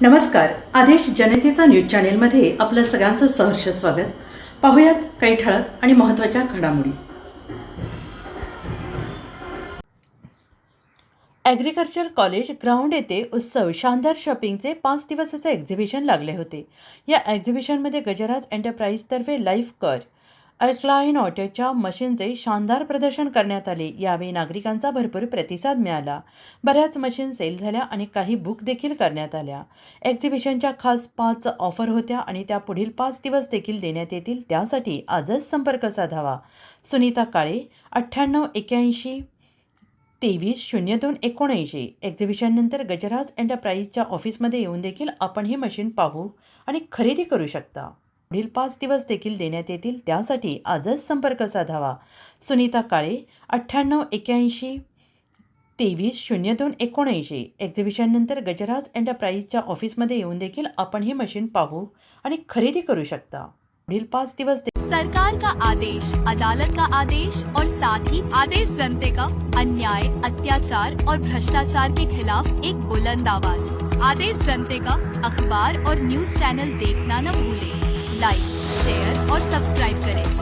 नमस्कार. आदेश जनतेचा न्यूज चॅनेलमध्ये आपलं सगळ्यांचं सहर्ष स्वागत. पाहुयात काही ठळक आणि महत्त्वाच्या घडामोडी. ॲग्रिकल्चर कॉलेज ग्राउंड येथे उत्सव शानदार शॉपिंगचे पाच दिवसाचे एक्झिबिशन लागले होते. या एक्झिबिशनमध्ये गजराज एंटरप्राईजतर्फे लाईफ कर अल्क्लाईन ऑटोच्या मशीनचे शानदार प्रदर्शन करण्यात आले. यावेळी नागरिकांचा भरपूर प्रतिसाद मिळाला. बऱ्याच मशीन सेल झाल्या आणि काही बुक देखील करण्यात आल्या. एक्झिबिशनच्या खास पाच ऑफर होत्या आणि त्या पुढील पाच दिवस देखील देण्यात येतील. त्यासाठी आजच संपर्क साधावा. सुनीता काळे अठ्ठ्याण्णव एक्याऐंशी तेवीस शून्य दोन एकोणऐंशी. एक्झिबिशननंतर गजराज एंटरप्राईजच्या ऑफिसमध्ये येऊन देखील आपण ही मशीन पाहू आणि खरेदी करू शकता. पुढील पाच दिवस देखील देण्यात येतील त्यासाठी आजच संपर्क साधावा. सुनीता काळे अठ्ठ्याण्णव एक्याऐंशी तेवीस शून्य दोन एकोणऐंशी. एक्झिबिशननंतर गजराज एंटरप्राईजच्या ऑफिसमध्ये येऊन देखील आपण ही मशीन पाहू आणि खरेदी करू शकता. पुढील पाच दिवस सरकार का आदेश अदालत का आदेश और साथ ही आदेश जनते का अन्याय अत्याचार और भ्रष्टाचार के खिलाफ एक बुलंद आवाज। आदेश जनते का अखबार और न्यूज चैनल देखना न भूलें। लाइक शेयर और सब्सक्राइब करें।